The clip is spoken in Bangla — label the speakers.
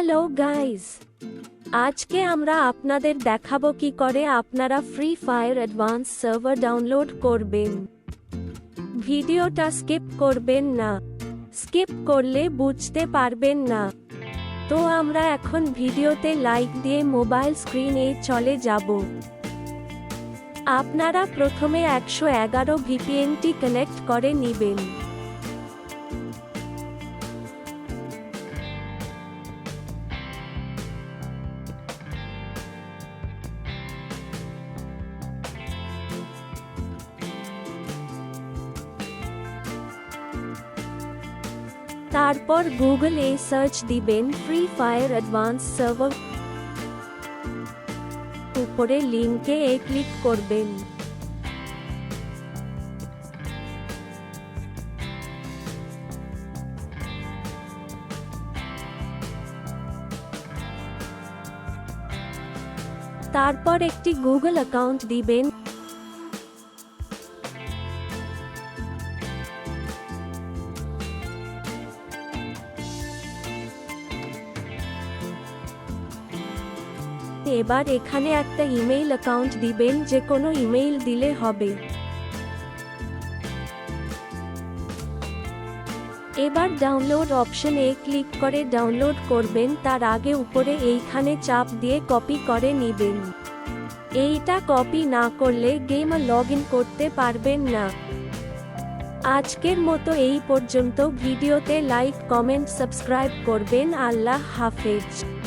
Speaker 1: হ্যালো গাইস, আজকে আমরা আপনাদের দেখাবো কি করে আপনারা free fire advance server download করবেন। ভিডিওটা স্কিপ করবেন না, স্কিপ করলে বুঝতে পারবেন না। তো আমরা এখন ভিডিওতে লাইক দিয়ে মোবাইল স্ক্রিনে চলে যাব। আপনারা প্রথমে একশো এগারো ভিপিএনটি কানেক্ট করে নেবেন। তারপর গুগলে সার্চ দিবেন ফ্রি ফায়ার অ্যাডভান্স সার্ভার উপরে লিংকে এ ক্লিক করবেন। তারপর একটি গুগল অ্যাকাউন্ট দিবেন। এবার এখানে একটা ইমেইল অ্যাকাউন্ট দিবেন, যে কোনো ইমেইল দিলে হবে। এবার ডাউনলোড অপশনে ক্লিক করে ডাউনলোড করবেন, তার আগে উপরে এইখানে চাপ দিয়ে কপি করে নেবেন। এইটা কপি না করলে গেম লগ ইন করতে পারবেন না। আজকের মতো এই পর্যন্ত। ভিডিওতে লাইক, কমেন্ট, সাবস্ক্রাইব করবেন। আল্লাহ হাফেজ।